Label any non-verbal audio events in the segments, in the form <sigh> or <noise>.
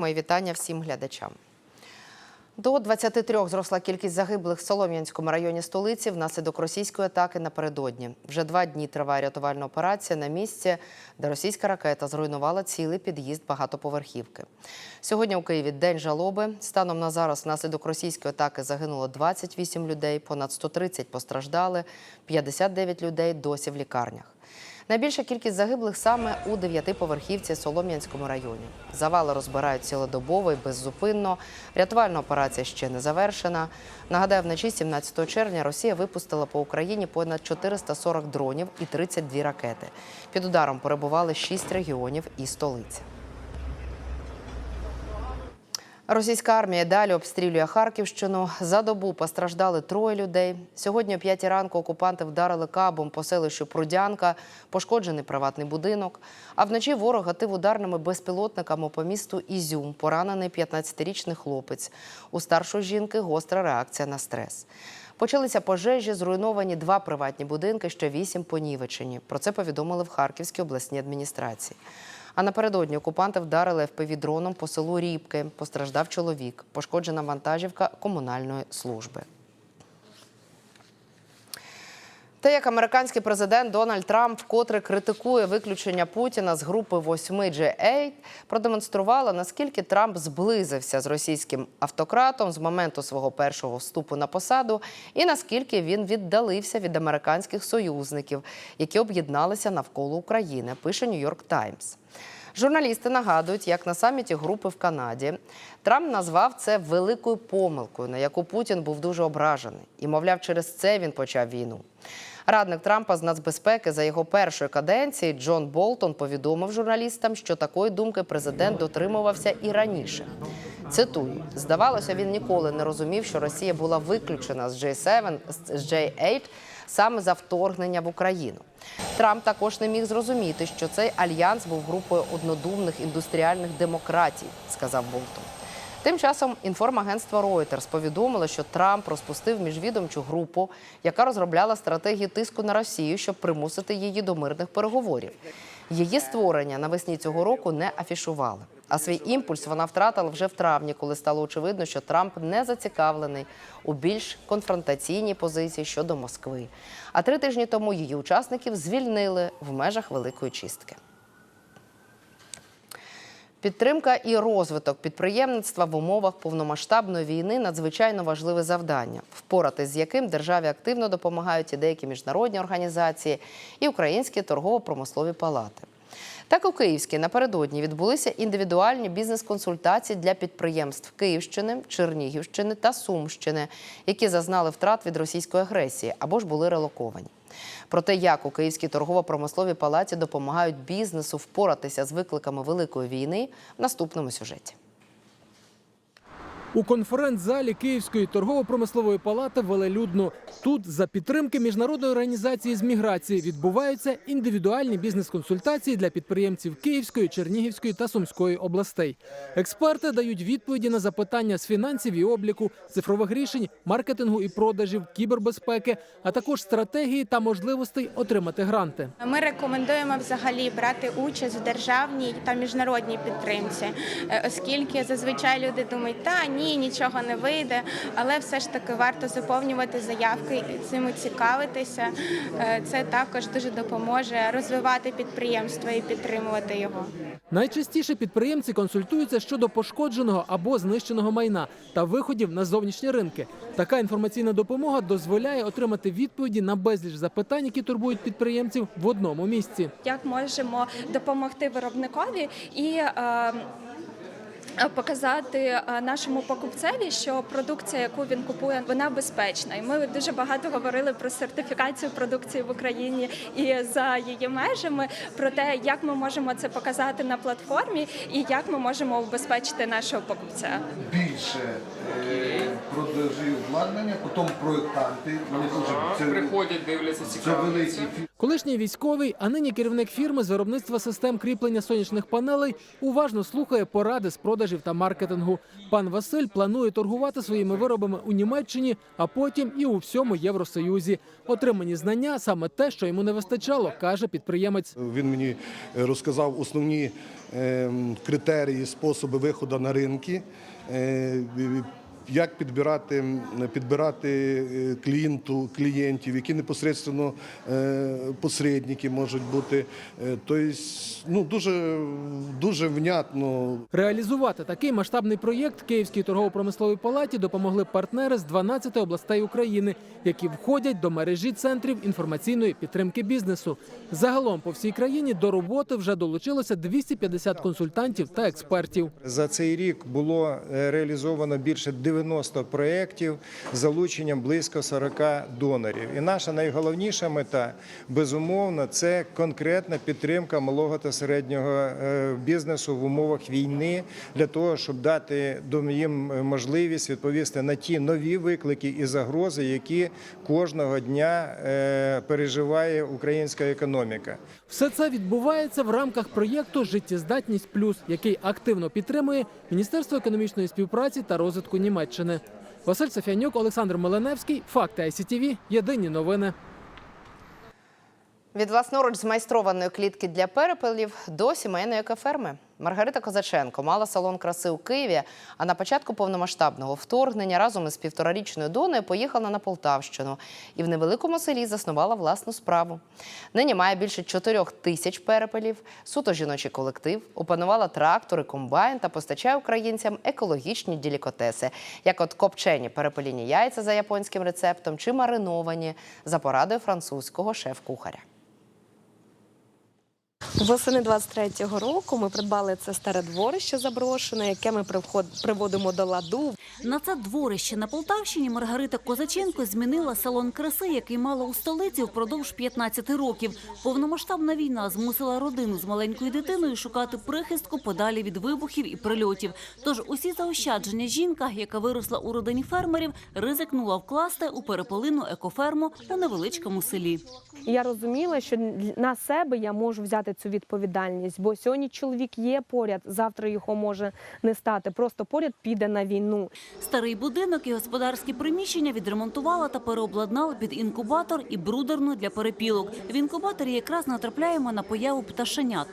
Мої вітання всім глядачам. До 23 зросла кількість загиблих в Солом'янському районі столиці внаслідок російської атаки напередодні. Вже два дні триває рятувальна операція на місці, де російська ракета зруйнувала цілий під'їзд багатоповерхівки. Сьогодні у Києві день жалоби. Станом на зараз внаслідок російської атаки загинуло 28 людей, понад 130 постраждали, 59 людей досі в лікарнях. Найбільша кількість загиблих саме у дев'ятиповерхівці Солом'янському районі. Завали розбирають цілодобово і беззупинно. Рятувальна операція ще не завершена. Нагадаю, вночі 17 червня Росія випустила по Україні понад 440 дронів і 32 ракети. Під ударом перебували 6 регіонів і столиця. Російська армія далі обстрілює Харківщину. За добу постраждали троє людей. Сьогодні о 5 ранку окупанти вдарили кабом по селищу Прудянка, пошкоджений приватний будинок. А вночі ворог гатив ударними безпілотниками по місту Ізюм, поранений 15-річний хлопець. У старшої жінки гостра реакція на стрес. Почалися пожежі, зруйновані два приватні будинки, ще вісім понівечені. Про це повідомили в Харківській обласній адміністрації. А напередодні окупанти вдарили ФПВ-дроном по селу Рібки. Постраждав чоловік. Пошкоджена вантажівка комунальної служби. Те, як американський президент Дональд Трамп вкотре критикує виключення Путіна з групи 8 G8, продемонструвало, наскільки Трамп зблизився з російським автократом з моменту свого першого вступу на посаду, і наскільки він віддалився від американських союзників, які об'єдналися навколо України. Пише Нью-Йорк Таймс. Журналісти нагадують, як на саміті групи в Канаді Трамп назвав це великою помилкою, на яку Путін був дуже ображений, і мовляв, через це він почав війну. Радник Трампа з нацбезпеки за його першої каденції Джон Болтон повідомив журналістам, що такої думки президент дотримувався і раніше. Цитую: здавалося, він ніколи не розумів, що Росія була виключена з J7, з J8 саме за вторгнення в Україну. Трамп також не міг зрозуміти, що цей альянс був групою однодумних індустріальних демократій, сказав Болтон. Тим часом інформагентство Reuters повідомило, що Трамп розпустив міжвідомчу групу, яка розробляла стратегію тиску на Росію, щоб примусити її до мирних переговорів. Її створення навесні цього року не афішували. А свій імпульс вона втратила вже в травні, коли стало очевидно, що Трамп не зацікавлений у більш конфронтаційній позиції щодо Москви. А три тижні тому її учасників звільнили в межах Великої чистки. Підтримка і розвиток підприємництва в умовах повномасштабної війни надзвичайно важливе завдання, впоратись з яким державі активно допомагають і деякі міжнародні організації, і українські торгово-промислові палати. Так у Київській напередодні відбулися індивідуальні бізнес-консультації для підприємств Київщини, Чернігівщини та Сумщини, які зазнали втрат від російської агресії або ж були релоковані. Про те, як у Київській торгово-промисловій палаті допомагають бізнесу впоратися з викликами великої війни в наступному сюжеті. У конференц-залі Київської торгово-промислової палати велелюдно. Тут за підтримки міжнародної організації з міграції відбуваються індивідуальні бізнес-консультації для підприємців Київської, Чернігівської та Сумської областей. Експерти дають відповіді на запитання з фінансів і обліку, цифрових рішень, маркетингу і продажів, кібербезпеки, а також стратегії та можливостей отримати гранти. Ми рекомендуємо взагалі брати участь в державній та міжнародній підтримці, е, оскільки зазвичай люди думають, та ні, нічого не вийде, але все ж таки варто заповнювати заявки і цим цікавитися. Е, Це також дуже допоможе розвивати підприємство і підтримувати його. Найчастіше підприємці консультуються щодо пошкодженого або знищеного майна та виходів на зовнішні ринки. Така інформаційна допомога дозволяє отримати відповіді на безліч запитань, які турбують підприємців в одному місці. як можемо допомогти виробникові і е, Показати е, нашому покупцеві, що продукція, яку він купує, вона безпечна. І ми дуже багато говорили про сертифікацію продукції в Україні і за її межами, про те, як ми можемо це показати на платформі, і як ми можемо убезпечити нашого покупця. більше е, продажів обладнання, потім проєктанти. Вони дуже це, Приходять, дивляться, це великий фі- Колишній військовий, а нині керівник фірми з виробництва систем кріплення сонячних панелей уважно слухає поради з продажів та маркетингу. Пан Василь планує торгувати своїми виробами у Німеччині, а потім і у всьому Євросоюзі. Отримані знання саме те, що йому не вистачало, каже підприємець. Він мені е, розказав основні е, критерії, способи виходу на ринки, е, як підбирати, підбирати е, клієнту, клієнтів, які непосередньо е, посередники можуть бути. Тобто, ну, дуже, дуже внятно Реалізувати такий масштабний проєкт Київській торгово-промисловій палаті допомогли партнери з 12 областей України, які входять до мережі центрів інформаційної підтримки бізнесу. Загалом по всій країні до роботи вже долучилося 250 консультантів та експертів. За цей рік було реалізовано більше 90 проєктів з залученням близько 40 донорів. І наша найголовніша мета безумовно це конкретна підтримка малого та середнього е, бізнесу в умовах війни для того, щоб дати їм можливість відповісти на ті нові виклики і загрози, які кожного дня е, переживає українська економіка. Все це відбувається в рамках проєкту Життєздатність плюс, який активно підтримує Міністерство економічної співпраці та розвитку Німеччини. Василь Софіанюк, Олександр Меленевський. Факти ICTV. Єдині новини. Від власноруч змайстрованої клітки для перепелів до сімейної екоферми. Маргарита Козаченко мала салон краси у Києві, а на початку повномасштабного вторгнення разом із півторарічною донею поїхала на Полтавщину і в невеликому селі заснувала власну справу. Нині має більше чотирьох тисяч перепелів, суто жіночий колектив, опанувала трактори, комбайн та постачає українцям екологічні ділікотеси, як от копчені перепеліні яйця за японським рецептом чи мариновані за порадою французького шеф-кухаря. Восени 23-го року ми придбали це старе дворище заброшене, яке ми приводимо до ладу. На це дворище на Полтавщині Маргарита Козаченко змінила салон краси, який мала у столиці впродовж 15 років. Повномасштабна війна змусила родину з маленькою дитиною шукати прихистку подалі від вибухів і прильотів. Тож усі заощадження жінка, яка виросла у родині фермерів, ризикнула вкласти у переполину екоферму у невеличкому селі. Я розуміла, що на себе я можу взяти цю відповідальність, бо сьогодні чоловік є поряд, завтра його може не стати. Просто поряд піде на війну. Старий будинок і господарські приміщення відремонтувала та переобладнала під інкубатор і брудерну для перепілок. В інкубаторі якраз натрапляємо на появу пташенят.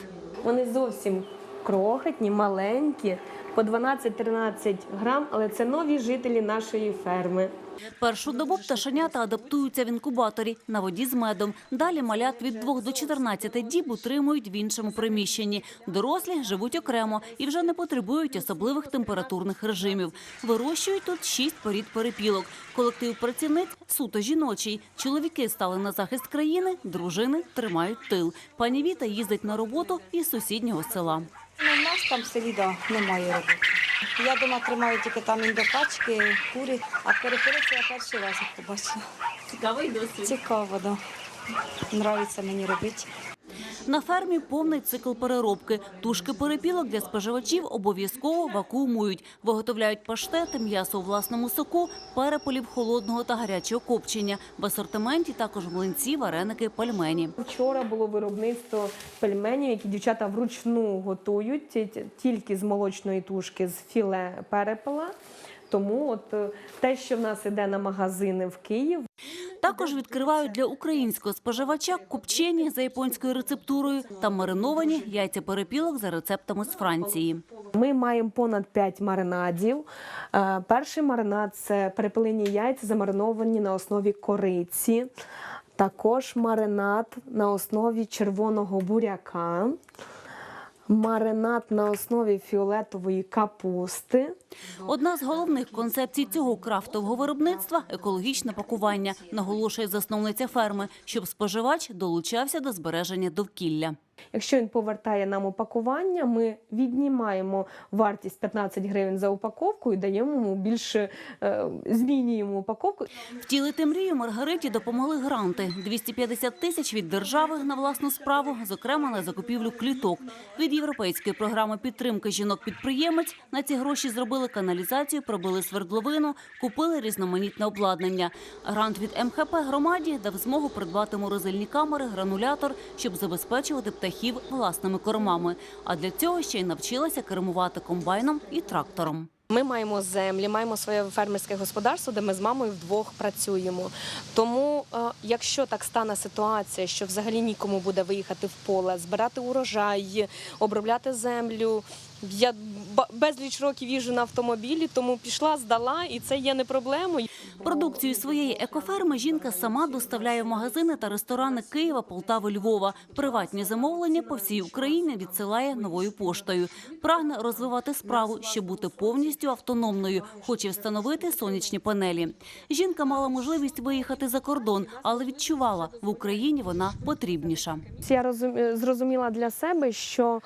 Вони зовсім крохотні, маленькі, по 12-13 грам, але це нові жителі нашої ферми. Першу добу пташенята адаптуються в інкубаторі на воді з медом. Далі малят від 2 до 14 діб утримують в іншому приміщенні. Дорослі живуть окремо і вже не потребують особливих температурних режимів. Вирощують тут шість порід перепілок. Колектив працівниць суто жіночий. Чоловіки стали на захист країни, дружини тримають тил. Пані Віта їздить на роботу із сусіднього села. Ну, у нас там селі немає роботи. Я дома тримаю тільки там індопачки, курі, а перепилися я перший раз їх побачила. Цікавий досвід. Цікаво, да. Нравиться мені робити. На фермі повний цикл переробки. Тушки перепілок для споживачів обов'язково вакуумують. Виготовляють паштети, м'ясо у власному соку, переполів холодного та гарячого копчення. В асортименті також млинці, вареники, пельмені. Вчора було виробництво пельменів, які дівчата вручну готують ті- ті- тільки з молочної тушки, з філе перепела. Тому от е, те, що в нас іде на магазини в Київ, Також відкривають для українського споживача копчені за японською рецептурою та мариновані яйця перепілок за рецептами з Франції. Ми маємо понад 5 маринадів. Е, Перший маринад це перепелині яйця, замариновані на основі кориці. Також маринад на основі червоного буряка, маринад на основі фіолетової капусти. Одна з головних концепцій цього крафтового виробництва екологічне пакування, наголошує засновниця ферми, щоб споживач долучався до збереження довкілля. Якщо він повертає нам упакування, ми віднімаємо вартість 15 гривень за упаковку і даємо йому більше е, змінюємо упаковку. Втілити мрію Маргариті допомогли гранти. 250 тисяч від держави на власну справу, зокрема на закупівлю кліток. Від європейської програми підтримки жінок-підприємець на ці гроші зробили каналізацію, пробили свердловину, купили різноманітне обладнання. Грант від МХП громаді дав змогу придбати морозильні камери, гранулятор, щоб забезпечувати птахів власними кормами. А для цього ще й навчилася кермувати комбайном і трактором. Ми маємо землі, маємо своє фермерське господарство, де ми з мамою вдвох працюємо. Тому, е, якщо так стане ситуація, що взагалі нікому буде виїхати в поле, збирати урожай, обробляти землю. Я ба- безліч років їжджу на автомобілі, тому пішла, здала, і це є не проблемою. Продукцію своєї екоферми жінка сама доставляє в магазини та ресторани Києва, Полтави, Львова. Приватні замовлення по всій Україні відсилає новою поштою. Прагне розвивати справу, щоб бути повністю автономною. Хоче встановити сонячні панелі. Жінка мала можливість виїхати за кордон, але відчувала в Україні вона потрібніша. Я розум- зрозуміла для себе, що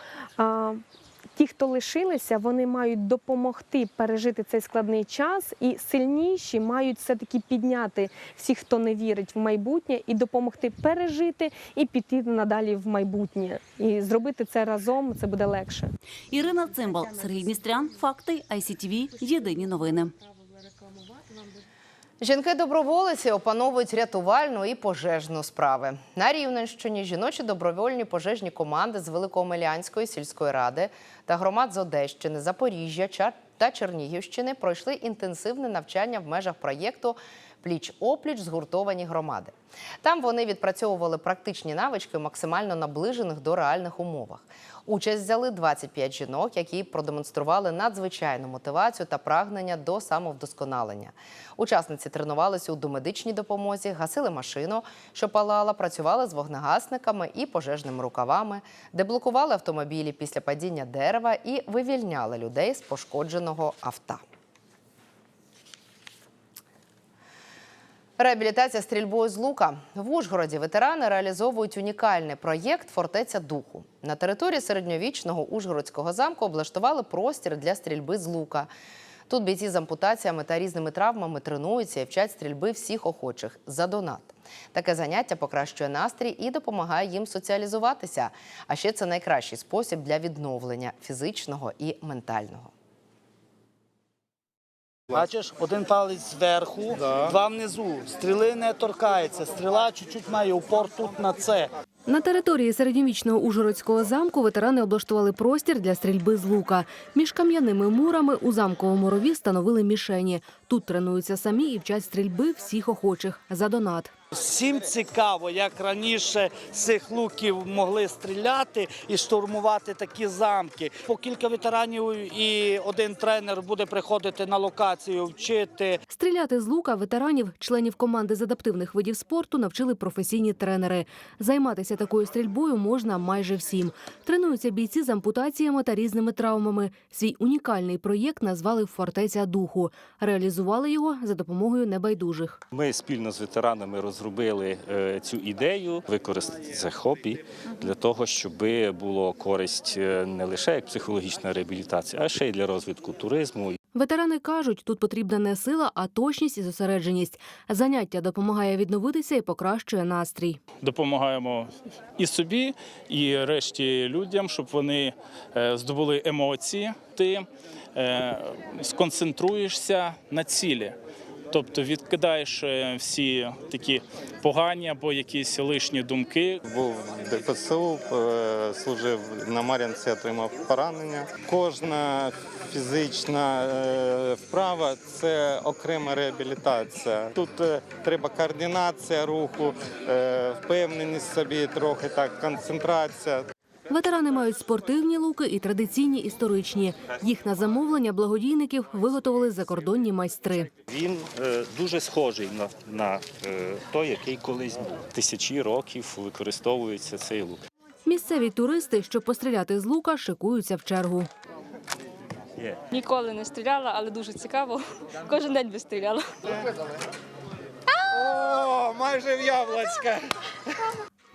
ті, хто лишилися, вони мають допомогти пережити цей складний час, і сильніші мають все-таки підняти всіх, хто не вірить в майбутнє, і допомогти пережити і піти надалі в майбутнє. І зробити це разом це буде легше. Ірина Цимбал, Сергій Дністрян, Факти, ICTV, Єдині новини. Жінки-доброволиці опановують рятувальну і пожежну справи. На Рівненщині жіночі добровольні пожежні команди з Великомелянської сільської ради та громад з Одещини, Запоріжжя Чар- та Чернігівщини пройшли інтенсивне навчання в межах проєкту Пліч-опліч згуртовані громади. Там вони відпрацьовували практичні навички максимально наближених до реальних умовах. Участь взяли 25 жінок, які продемонстрували надзвичайну мотивацію та прагнення до самовдосконалення. Учасниці тренувалися у домедичній допомозі, гасили машину, що палала, працювали з вогнегасниками і пожежними рукавами, деблокували автомобілі після падіння дерева і вивільняли людей з пошкодженого авто. Реабілітація стрільбою з лука в Ужгороді ветерани реалізовують унікальний проєкт Фортеця духу. На території середньовічного Ужгородського замку облаштували простір для стрільби з лука. Тут бійці з ампутаціями та різними травмами тренуються і вчать стрільби всіх охочих за донат. Таке заняття покращує настрій і допомагає їм соціалізуватися. А ще це найкращий спосіб для відновлення фізичного і ментального. Бачиш, один палець зверху, два внизу. Стріли не торкається. Стріла чуть-чуть має упор тут на це. На території середньовічного Ужгородського замку ветерани облаштували простір для стрільби з лука. Між кам'яними мурами у замковому рові встановили мішені. Тут тренуються самі і вчать стрільби всіх охочих за донат. Всім цікаво, як раніше з цих луків могли стріляти і штурмувати такі замки. По кілька ветеранів і один тренер буде приходити на локацію, вчити. Стріляти з лука ветеранів, членів команди з адаптивних видів спорту, навчили професійні тренери. Займатися такою стрільбою можна майже всім. Тренуються бійці з ампутаціями та різними травмами. Свій унікальний проєкт назвали Фортеця духу. Реалізували його за допомогою небайдужих. Ми спільно з ветеранами розробили е, цю ідею використати це хобі для того, щоб було користь е, не лише як психологічна реабілітація, а ще й для розвитку туризму. Ветерани кажуть, тут потрібна не сила, а точність і зосередженість. Заняття допомагає відновитися і покращує настрій. допомагаємо і собі, і решті людям, щоб вони е, здобули емоції. Ти е, сконцентруєшся на цілі. Тобто відкидаєш е, всі такі погані або якісь лишні думки. Був ДПСУ, е, служив на Мар'янці, отримав поранення. Кожна фізична е, вправа це окрема реабілітація. Тут треба координація руху, впевненість собі, трохи так, концентрація. Ветерани мають спортивні луки і традиційні історичні. Їх на замовлення благодійників виготовили закордонні майстри. Він е, дуже схожий на, на е, той, який колись був. Тисячі років використовується цей лук. Місцеві туристи, щоб постріляти з лука, шикуються в чергу. Ніколи не стріляла, але дуже цікаво. Кожен день би стріляла. О, майже в яблочка.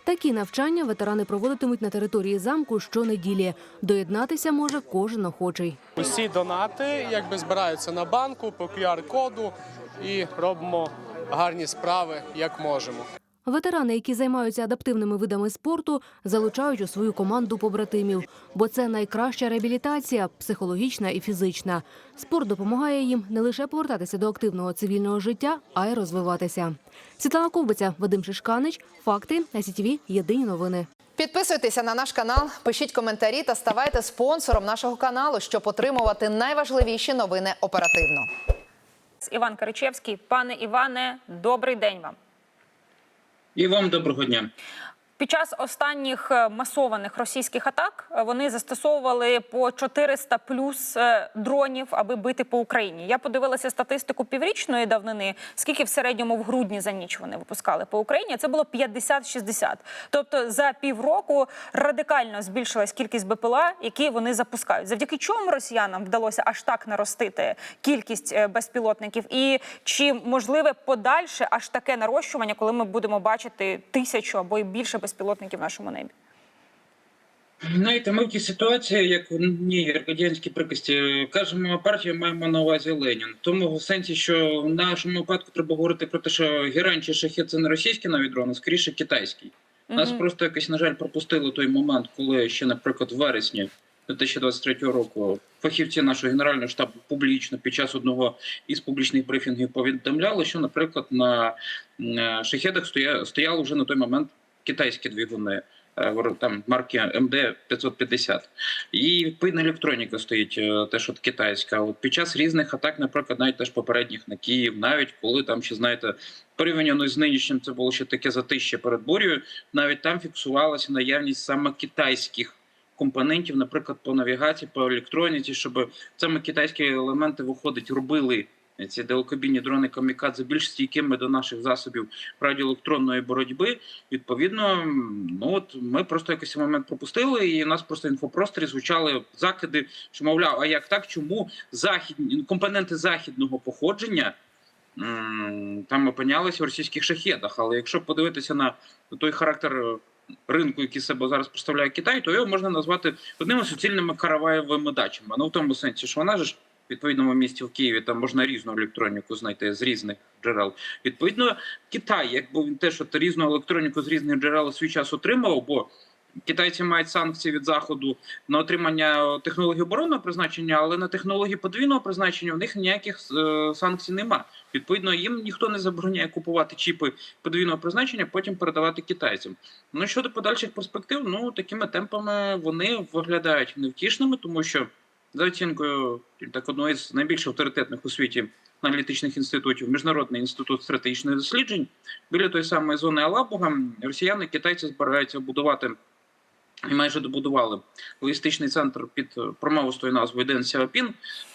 Такі навчання ветерани проводитимуть на території замку щонеділі. Доєднатися може кожен охочий. Усі донати якби збираються на банку по QR-коду і робимо гарні справи як можемо. Ветерани, які займаються адаптивними видами спорту, залучають у свою команду побратимів, бо це найкраща реабілітація психологічна і фізична. Спорт допомагає їм не лише повертатися до активного цивільного життя, а й розвиватися. Світлана Ковбиця, Вадим Шишканич, факти СІТВ, Єдині новини. Підписуйтеся на наш канал, пишіть коментарі та ставайте спонсором нашого каналу, щоб отримувати найважливіші новини оперативно. Іван Каричевський. Пане Іване, добрий день вам. І вам доброго дня. Під час останніх е, масованих російських атак е, вони застосовували по 400 плюс е, дронів, аби бити по Україні. Я подивилася статистику піврічної давнини, скільки в середньому в грудні за ніч вони випускали по Україні. Це було 50-60. Тобто за півроку радикально збільшилась кількість БПЛА, які вони запускають. Завдяки чому росіянам вдалося аж так наростити кількість безпілотників, і чи можливе подальше аж таке нарощування, коли ми будемо бачити тисячу або й більше безпілотників в нашому небі? Знаєте, ми в тій ситуації, як в одній радянській приказці, кажемо партія, маємо на увазі Ленін. Тому в сенсі, що в нашому випадку треба говорити про те, що Герань чи Шахет це не російський навіть дрон, а скоріше китайський. Нас просто якось, на жаль, пропустили той момент, коли ще, наприклад, в вересні 2023 року фахівці нашого генерального штабу публічно під час одного із публічних брифінгів повідомляли, що, наприклад, на м, шахедах стоя, стояли вже на той момент китайські двигуни. е, Там марки МД 550. І відповідна електроніка стоїть е, теж от китайська. От під час різних атак, наприклад, навіть теж попередніх на Київ, навіть коли там ще знаєте, порівняно з нинішнім, це було ще таке затище перед бурею. Навіть там фіксувалася наявність саме китайських компонентів, наприклад, по навігації, по електроніці, щоб саме китайські елементи виходить, робили ці далекобійні дрони камікадзе більш стійкими до наших засобів радіоелектронної боротьби. Відповідно, ну от ми просто якийсь момент пропустили, і у нас просто в інфопросторі звучали закиди, що мовляв, а як так, чому західні компоненти західного походження? Там опинялися в російських шахедах, але якщо подивитися на той характер е, ринку, який себе зараз представляє Китай, то його можна назвати одними суцільними караваєвими дачами. Ну в тому сенсі, що вона ж відповідному місті в Києві там можна різну електроніку знайти з різних джерел. Відповідно, Китай, якби він теж от різну електроніку з різних джерел свій час отримав, бо китайці мають санкції від заходу на отримання технологій оборонного призначення, але на технології подвійного призначення в них ніяких е, санкцій нема. Відповідно, їм ніхто не забороняє купувати чіпи подвійного призначення, потім передавати китайцям. Ну щодо подальших перспектив, ну такими темпами вони виглядають невтішними, тому що за оцінкою так одного із найбільш авторитетних у світі аналітичних інститутів, міжнародний інститут стратегічних досліджень, біля тої самої зони Алабуга, росіяни і китайці збираються будувати. І майже добудували логістичний центр під промовистою назвою Ден Сяопін,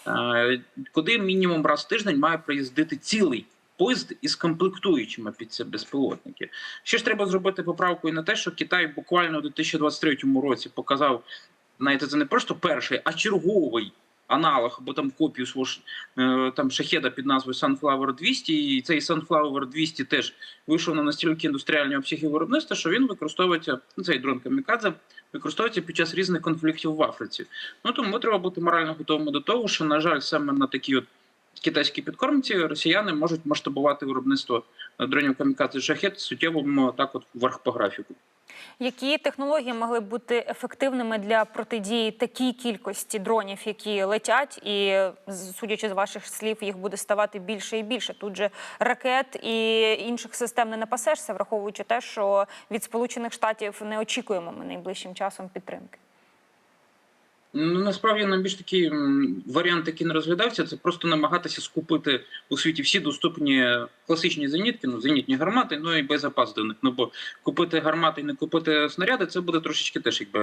е, куди мінімум раз в тиждень має приїздити цілий поїзд із комплектуючими під ці безпілотники. Ще ж треба зробити поправку і на те, що Китай буквально у 2023 році показав, знаєте, це не просто перший, а черговий аналог або там копію свого е, там шахеда під назвою Sunflower 200, і цей Sunflower 200 теж вийшов на настільки індустріальні обсяги виробництва, що він використовується ну, цей дрон камікадзе використовується під час різних конфліктів в Африці. Ну тому треба бути морально готовими до того, що на жаль, саме на такі от китайські підкормці росіяни можуть масштабувати виробництво дронів камікадзе шахет суттєво так, от вверх по графіку. Які технології могли б бути ефективними для протидії такій кількості дронів, які летять, і судячи з ваших слів, їх буде ставати більше і більше. Тут же ракет і інших систем не напасешся, враховуючи те, що від Сполучених Штатів не очікуємо ми найближчим часом підтримки. Ну насправді найбільш такий варіант, який не розглядався, це просто намагатися скупити у світі всі доступні класичні зенітки, ну зенітні гармати, ну і боєзапас до них. Ну бо купити гармати і не купити снаряди, це буде трошечки теж якби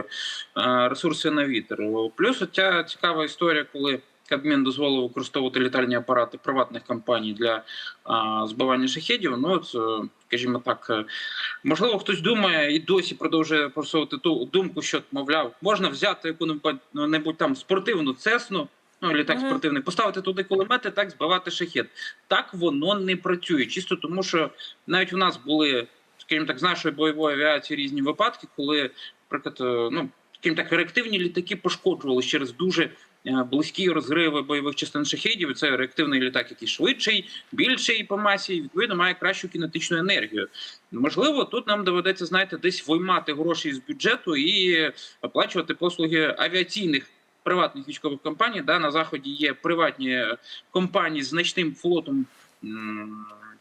е, ресурси на вітер. Плюс ця цікава історія, коли Кабмін дозволив використовувати літальні апарати приватних компаній для а, збивання шахедів. Ну от, е, скажімо так, е, можливо, хтось думає і досі продовжує просувати ту думку, що мовляв, можна взяти яку-небудь там спортивну цесну. Ну, літак Мгм. спортивний, поставити туди кулемети, так збивати шахет. Так воно не працює. Чисто тому, що навіть у нас були скажімо так, з нашої бойової авіації різні випадки, коли, наприклад, е, ну скажімо так, реактивні літаки пошкоджували через дуже близькі розриви бойових частин шахедів. Це реактивний літак, який швидший, більший по масі, і відповідно має кращу кінетичну енергію. Можливо, тут нам доведеться знаєте, десь виймати гроші з бюджету і оплачувати послуги авіаційних. Приватних військових компаній да на заході є приватні е, компанії з значним флотом,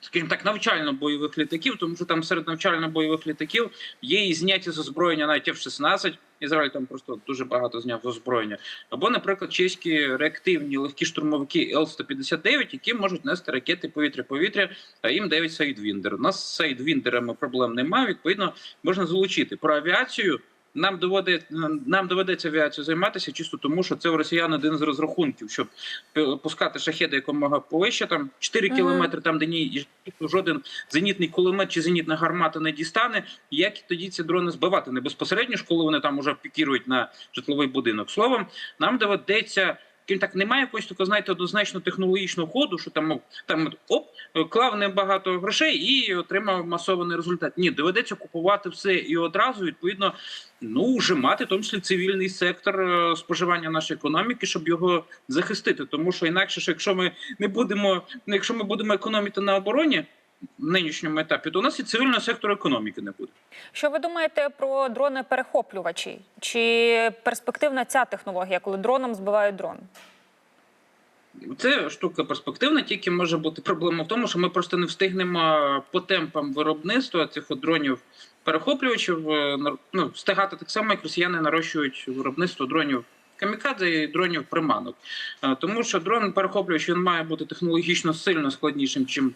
скажімо так, навчально-бойових літаків, тому що там серед навчально-бойових літаків є і зняті з озброєння навіть F-16, Ізраїль там просто дуже багато зняв озброєння. Або, наприклад, чеські реактивні легкі штурмовики Л-159, які можуть нести ракети повітря-повітря, а їм 9 Сайдвіндер. У нас з Сайдвіндерами проблем немає. Відповідно, можна залучити про авіацію. Нам доводить нам доведеться авіацію займатися чисто тому, що це у росіян один з розрахунків, щоб пускати шахеди якомога повище, там 4 Мгм. кілометри, там де ні жоден зенітний кулемет чи зенітна гармата не дістане. Як тоді ці дрони збивати не безпосередньо ж, коли вони там уже пікірують на житловий будинок. Словом, нам доведеться. Крім так, немає якогось такого, знаєте, однозначно технологічного ходу, що там там оп, клав небагато грошей і отримав масований результат. Ні, доведеться купувати все і одразу, відповідно, ну вже мати в тому числі цивільний сектор е, споживання нашої економіки, щоб його захистити. Тому що інакше, ж, якщо ми не будемо, ну, якщо ми будемо економити на обороні нинішньому етапі, то у нас і цивільного сектору економіки не буде. Що ви думаєте про дрони перехоплювачі? Чи перспективна ця технологія, коли дроном збивають дрон? Це штука перспективна, тільки може бути проблема в тому, що ми просто не встигнемо по темпам виробництва цих от дронів перехоплювачів е, ну, встигати так само, як росіяни нарощують виробництво дронів камікадзе і дронів приманок. Е, Тому що дрон перехоплювач він має бути технологічно сильно складнішим, чим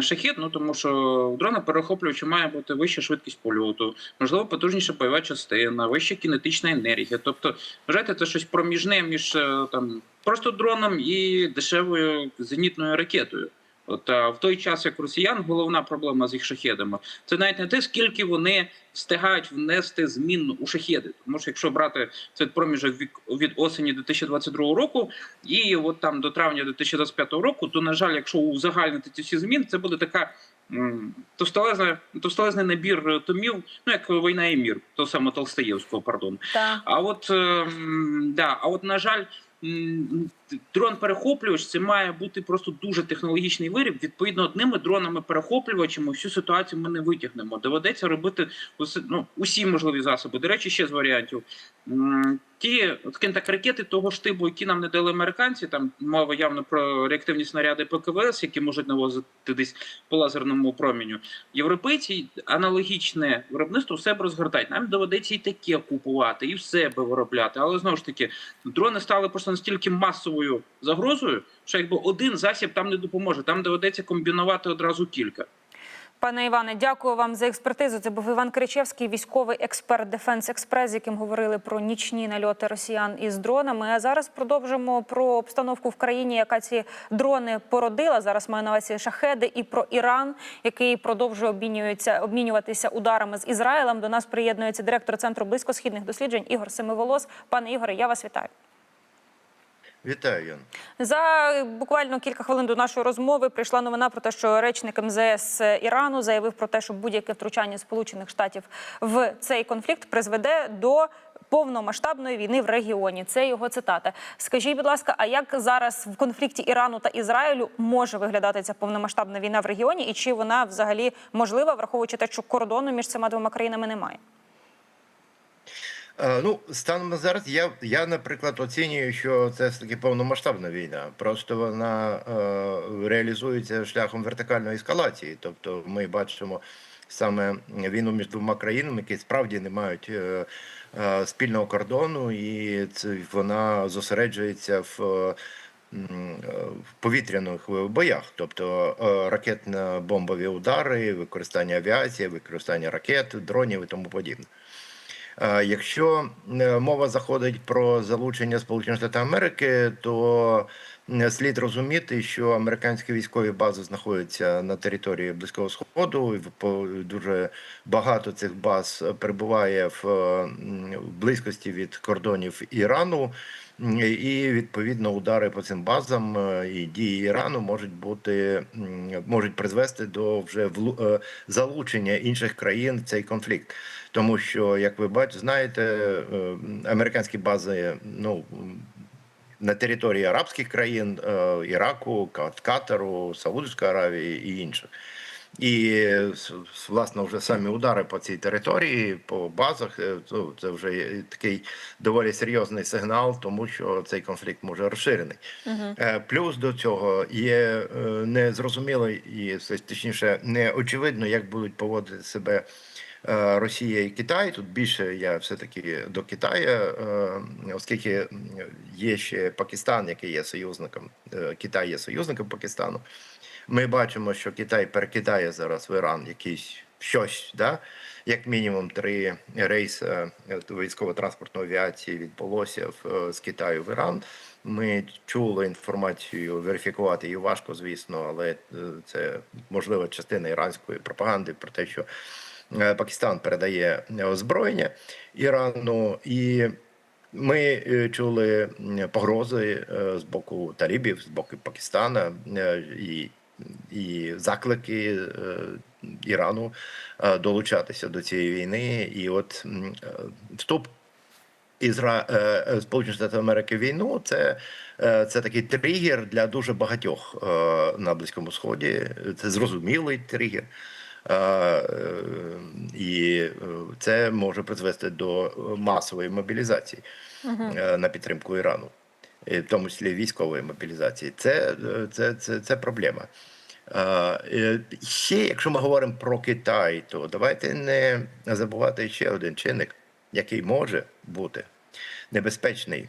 шахет, ну тому що у дрона перехоплювача має бути вища швидкість польоту, можливо, потужніша бойова частина, вища кінетична енергія. Тобто, вважайте, це щось проміжне між е, там просто дроном і дешевою зенітною ракетою. От а в той час, як росіян, головна проблема з їх шахедами, це навіть не те, скільки вони встигають внести змін у шахеди. Тому що якщо брати цей проміжок від, осені 2022 року, і от там до травня 2025 року, то на жаль, якщо узагальнити ці всі зміни, це буде така. Товстелезна, товстелезний набір томів, ну як війна і мір, того самого Толстаєвського, пардон. Так. А от ем, да, а от на жаль, дрон перехоплювач це має бути просто дуже технологічний виріб. Відповідно, одними дронами перехоплювачами всю ситуацію ми не витягнемо. Доведеться робити ну, усі можливі засоби. До речі, ще з варіантів. Ті так, ракети того ж типу, які нам не дали американці, там мова явно про реактивні снаряди ПКВС, які можуть навозити десь по лазерному проміню. Європейці аналогічне виробництво в себе розгортають. Нам доведеться і таке купувати, і в себе виробляти. Але знову ж таки, дрони стали просто настільки масовою загрозою, що якби один засіб там не допоможе. Там доведеться комбінувати одразу кілька. Пане Іване, дякую вам за експертизу. Це був Іван Кричевський, військовий експерт Дефенс Експрес, яким говорили про нічні нальоти росіян із дронами. А зараз продовжимо про обстановку в країні, яка ці дрони породила. Зараз маю на увазі шахеди, і про Іран, який продовжує обмінюється обмінюватися ударами з Ізраїлем. До нас приєднується директор центру близькосхідних досліджень Ігор Семиволос. Пане Ігоре, я вас вітаю. Вітаю, Ян. За буквально кілька хвилин до нашої розмови прийшла новина про те, що речник МЗС Ірану заявив про те, що будь-яке втручання Сполучених Штатів в цей конфлікт призведе до повномасштабної війни в регіоні. Це його цитата. Скажіть, будь ласка, а як зараз в конфлікті Ірану та Ізраїлю може виглядати ця повномасштабна війна в регіоні, і чи вона взагалі можлива, враховуючи те, що кордону між цими двома країнами немає? Е, Ну, станом на зараз я, я, наприклад, оцінюю, що це таки повномасштабна війна. Просто вона е, реалізується шляхом вертикальної ескалації. Тобто ми бачимо саме війну між двома країнами, які справді не мають е, е, спільного кордону, і це вона зосереджується в. В повітряних боях, тобто е, ракетно-бомбові удари, використання авіації, використання ракет, дронів і тому подібне. Якщо е, мова заходить про залучення Сполучених Штатів Америки, то е, слід розуміти, що американські військові бази знаходяться на території Близького Сходу. Дуже багато цих баз перебуває в близькості від кордонів Ірану. І відповідно удари по цим базам е, і дії Ірану можуть бути можуть призвести до вже залучення інших країн в цей конфлікт. Тому що, як ви бачите, знаєте, е, американські бази ну на території арабських країн, е, Іраку, Катару, Саудовської Аравії і інших. І власне вже самі удари по цій території, по базах, е, це вже такий доволі серйозний сигнал, тому що цей конфлікт може розширений. Е, Плюс до цього є незрозуміло і точніше не очевидно, як будуть поводити себе Росія і Китай. Тут більше я все-таки до Китаю, е, оскільки є ще Пакистан, який є союзником. е, Китай є союзником Пакистану. Ми бачимо, що Китай перекидає зараз в Іран якийсь щось, да? як мінімум три рейси е, військово-транспортної авіації відбулося в, е, з Китаю в Іран. Ми чули інформацію, верифікувати її важко, звісно, але е, це можливо частина іранської пропаганди про те, що е, Пакистан передає озброєння Ірану і. Ми е, чули погрози е, з боку талібів, з боку Пакистана е, і, і заклики е, Ірану е, долучатися до цієї війни. І от е, вступ Ізра... е, е, Сполучених Штатів Америки в війну це, е, це такий тригер для дуже багатьох е, на Близькому Сході. Це зрозумілий тригер. Е, І е, це може призвести до масової мобілізації е, на підтримку Ірану, в тому числі військової мобілізації. Це, це, це, це проблема. Ще, якщо ми говоримо про Китай, то давайте не забувати ще один чинник, який може бути небезпечний.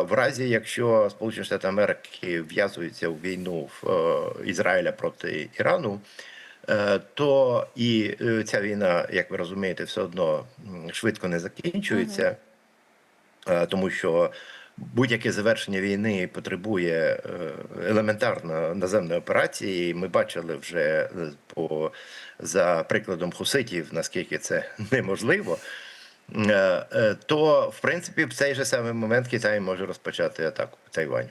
В разі, якщо Сполучені Штати Америки в'язуються в війну Ізраїля проти Ірану, то і е, ця війна, як ви розумієте, все одно швидко не закінчується, Е, тому що будь-яке завершення війни потребує е, елементарно наземної операції. Ми бачили вже е, по за прикладом хуситів, наскільки це <laughs> неможливо. Е, е, То, в принципі, в цей же самий момент Китай може розпочати атаку Тайваню.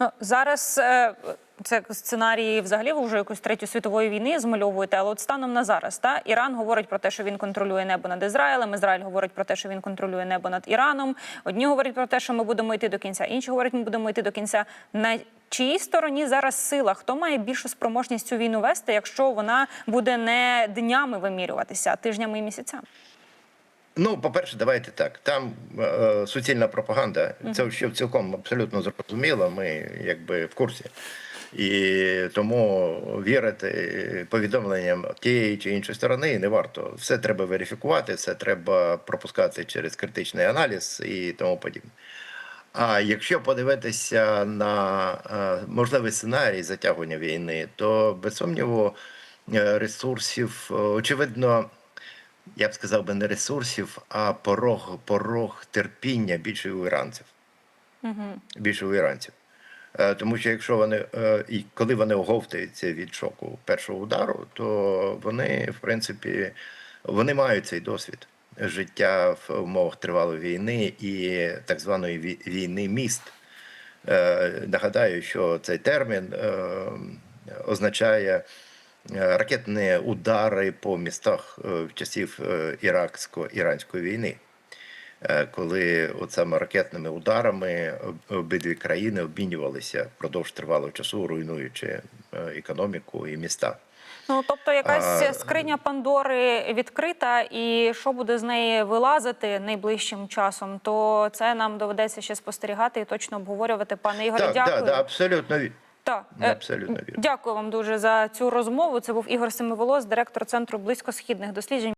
Ну, зараз е, це сценарії взагалі ви вже якоїсь третьої світової війни змальовуєте, але от станом на зараз та Іран говорить про те, що він контролює небо над Ізраїлем. Ізраїль говорить про те, що він контролює небо над Іраном. Одні говорять про те, що ми будемо йти до кінця, інші говорять, ми будемо йти до кінця. На чиїй стороні зараз сила? Хто має більшу спроможність цю війну вести, якщо вона буде не днями вимірюватися, а тижнями і місяцями? Ну, по-перше, давайте так. Там е, суцільна пропаганда, це ще цілком абсолютно зрозуміло. Ми якби в курсі. І тому вірити повідомленням тієї чи іншої сторони не варто. Все треба верифікувати, все треба пропускати через критичний аналіз і тому подібне. А якщо подивитися на е, можливий сценарій затягування війни, то без сумніву е, ресурсів, очевидно, я б сказав би не ресурсів, а порог, порог терпіння більше у іранців. Більше у іранців. Е, Тому що якщо вони е, і коли вони оговтаються від шоку першого удару, то вони, в принципі, вони мають цей досвід життя в умовах тривалої війни і так званої війни міст. Е, Нагадаю, що цей термін означає ракетні удари по містах в часів іраксько-іранської війни. Е, Коли от саме ракетними ударами обидві країни обмінювалися впродовж тривалого часу, руйнуючи е, економіку і міста. Ну тобто, якась А, скриня Пандори відкрита, і що буде з неї вилазити найближчим часом, то це нам доведеться ще спостерігати і точно обговорювати. Пане Ігоре, Так, дякую. так, так, абсолютно ві- Так, абсолютно вірно. Дякую вам дуже за цю розмову. Це був Ігор Семиволос, директор центру близькосхідних досліджень.